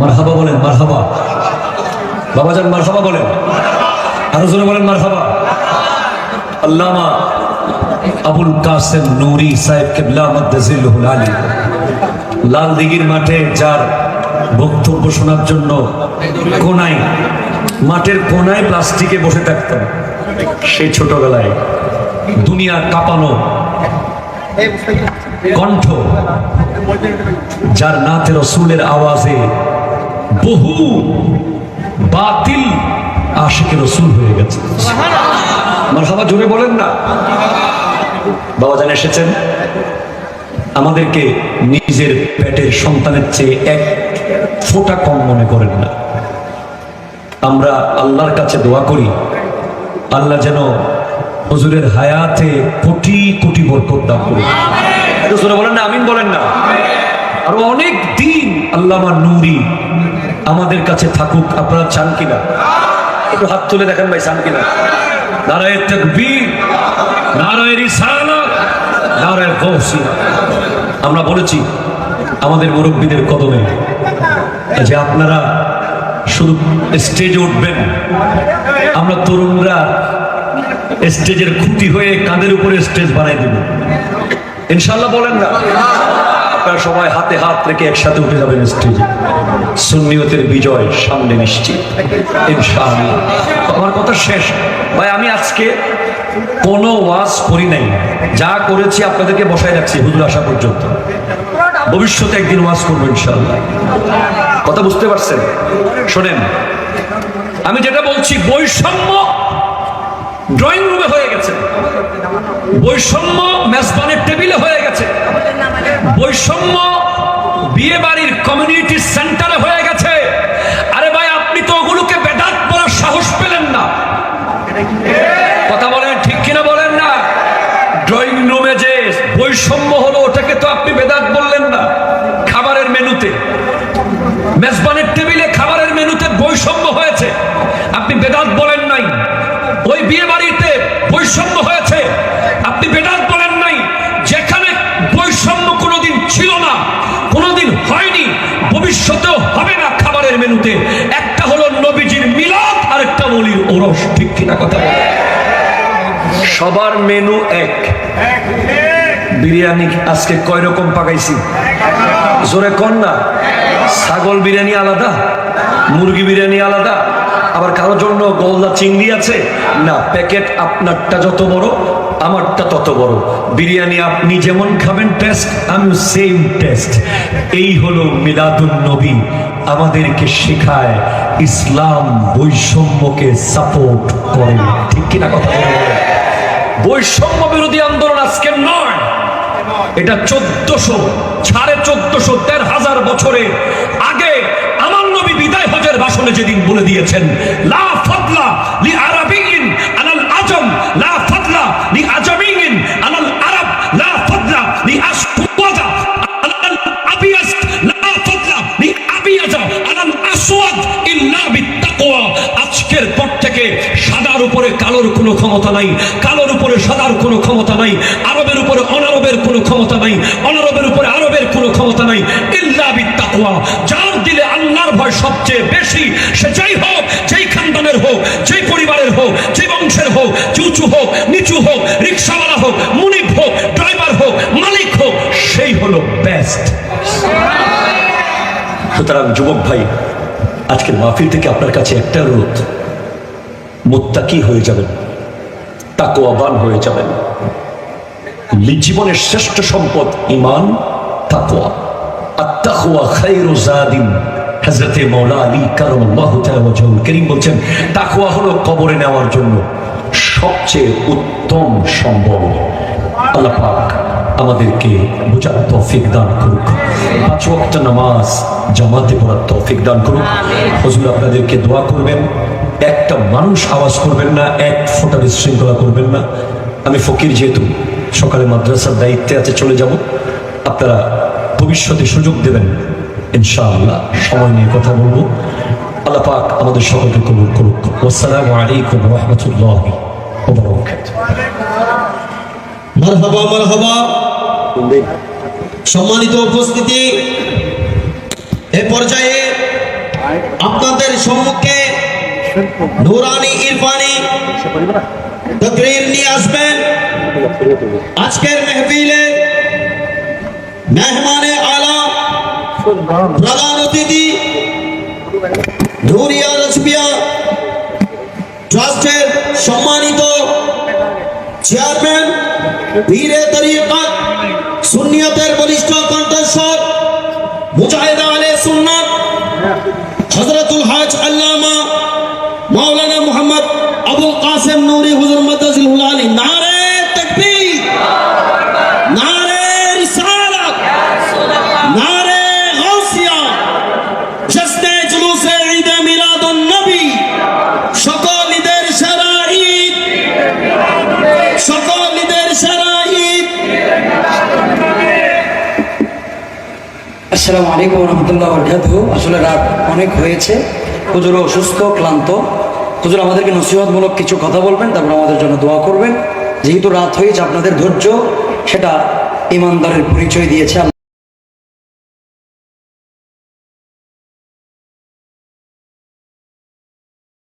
মারহাবা বলেন, মারহাবা। বাবাজান, মারহাবা বলেন। আরও জোরে বলেন, মারহাবা। আল্লামা আবুল কাসেম নুরি সাহেব কেবলা মদ্দাজিল্লুহুল আলী। লাল দিঘির মাঠে যার বক্তব্য শোনার জন্য কোনায়, মাঠের কোনায় প্লাস্টিকে বসে থাকতাম, সেই ছোটবেলায়। দুনিয়ার কাঁপানো কণ্ঠ, যার নাতে রসুলের আওয়াজে বহু বাতিল আশিকে রসুল হয়ে গেছে। আমার জোরে বলেন না। বাবা জান এসেছেন। আমাদেরকে নিজের পেটের সন্তানের চেয়ে এক ফোঁটা কম মনে করেন না। আমরা আল্লাহর কাছে দোয়া করি, আল্লাহ যেন হুজুরের হায়াতে কোটি কোটি বরকত দান করুন। বলেন না, আমিন বলেন না। আরও অনেক দিন আল্লামা নুরি আমাদের কাছে থাকুক, আপনারা চান কিনা? একটু হাত তুলে দেখেন ভাই, চান কিনা? নারায় তকবীর, নারায় রিসালাত, নারায় গৌসিয়া। আমরা বলেছি, আমাদের মুরব্বীদের কদমে, যে আপনারা শুধু স্টেজে উঠবেন, আমরা তরুণরা স্টেজের খুঁটি হয়ে কাঁধের উপরে স্টেজ বানাই দেব। ইনশাল্লাহ বলেন না। আপনারা সবাই হাতে হাত রেখে একসাথে উঠে যাবেন স্টেজে। সুন্নিয়তের বিজয় সামনে নিশ্চিত। আমার কথা শেষ। ভাই, আমি আজকে কোনো ওয়াজ করি নাই। যা করেছি আপনাদেরকে বসায় রাখছি হুজুর আসা পর্যন্ত। ভবিষ্যতে একদিন ওয়াজ করব ইনশাআল্লাহ। কথা বুঝতে পারছেন? শোনেন, আমি যেটা বলছি বৈষম্য ড্রয়িং রুমে হয়ে গেছে। বৈষম্য মেজবানের টেবিলে হয়ে গেছে। বৈষম্য বিয়ে বাড়ির কমিউনিটি সেন্টারে হয়ে গেছে। আরে ভাই, আপনি তো ওগুলোকে বেদাত বলার সাহস পেলেন না। কথা বলেন, ঠিক কিনা বলেন না? ড্রয়িং রুমে যে বৈষম্য হলো, ওটাকে তো আপনি বেদাত বললেন না। খাবারের মেনুতে। মেজবানের ঠিক কিনা কথা? সবার মেনু এক। বিরিয়ানি আজকে কয় রকম পাকাইছি? জোরে কন না। ছাগল বিরিয়ানি আলাদা, মুরগি বিরিয়ানি আলাদা, আবার কারোর জন্য গলদা চিংড়ি আছে? না, প্যাকেট আপনারটা যত বড়, আমারটা তত বড়। বিরিয়ানি আপনি যেমন খাবেন, টেস্ট আমি সেম টেস্ট। এই হলো মিলাদুন নবী। আমাদেরকে শেখায় ইসলাম বৈষম্যকে সাপোর্ট করে। ঠিক কিনা কথা বৈষম্য বিরোধী আন্দোলন আজকে নয়। এটা চোদ্দশো, সাড়ে চোদ্দশো, দেড় হাজার বছরে আগে আমার নবী বিদায় হজের ভাষণে যেদিন বলে দিয়েছেন, লা ফাদলা লি আরাবিয়িন আজকের পর থেকে সাদার উপরে কালোর কোনো ক্ষমতা নাই, কালোর উপরে সাদার কোনো ক্ষমতা নাই, আরবের উপরে অনারবের কোনো ক্ষমতা নাই, অনারবের উপরে আরবের কোনো ক্ষমতা নাই। ইল্লা যার দিলে আল্লাহর ভয় সবচেয়ে বেশি, সে যেই হোক, যেই খানদানের হোক, যেই পরিবারের হোক যে বংশের হোক উঁচু হোক, নিচু হোক, রিক্সাওয়ালা হোক মুনিপ হোক, ড্রাইভার হোক, মালিক হোক, সেই হলো বেস্ট সুতরাং যুবক ভাই, আজকের মাহফিল থেকে আপনার কাছে একটা অনুরোধ। মোত্তাকি হয়ে যাবেন তাকোয়াবান হয়ে যাবেন। জীবনের শ্রেষ্ঠ সম্পদ ইমান তাকোয়া করিম বলছেন, তাকওয়া হলো নেওয়ার জন্য সবচেয়ে উত্তম সম্ভব আল্লাহ আমাদেরকে বোঝার তৌফিক দান করুক। পাঁচ ওয়াক্ত নামাজ জামাতে পড়ার তৌফিক দান করুক। হুজুর আপনাদেরকে দোয়া করবেন, একটা মানুষ আওয়াজ করবেন না, এক ফোঁটা বিশৃঙ্খলা করবেন না। আমি ফকির যেহেতু, সকালে মাদ্রাসার দায়িত্বে আছে, চলে যাব। আপনারা ভবিষ্যতে সুযোগ দেবেন, ইনশাআল্লাহ। সময় নিয়ে কথা বলব। আল্লাহ পাক আমাদের সকলকে কবুল করুক। আসসালামু আলাইকুম রহমতুল্লাহ মারহাবা মারহাবা। সম্মানিত উপস্থিতি, এ পর্যায়ে আপনাদের সম্মুখে নুরানি ইরফানি নিয়ে আসবেন। আজকের মেহফিলে মেহমানে আলা প্রধান অতিথি ধুরিয়া রসবিয়া ট্রাস্টের সম্মানিত চেয়ারম্যান ধীরে তরিকত সুন্নিয়তের বলিষ্ঠ কণ্ঠস্বর মুজাহিদা আলে সুন্নাত হজরতুল হাজ আল্লামা মাওলানা মোহাম্মদ আবুল কাসেম নূরি হুজুর আসসালামু আলাইকুম রহমতুল্লাহ বরকাত আসলে রাত অনেক হয়েছে। হুজুর অসুস্থ, ক্লান্ত। হুজুর আমাদেরকে নসিহতমূলক কিছু কথা বলবেন, তারপর আমাদের জন্য দোয়া করবেন। যেহেতু রাত হয়েছে, আপনাদের ধৈর্য, সেটা ইমানদারের পরিচয় দিয়েছে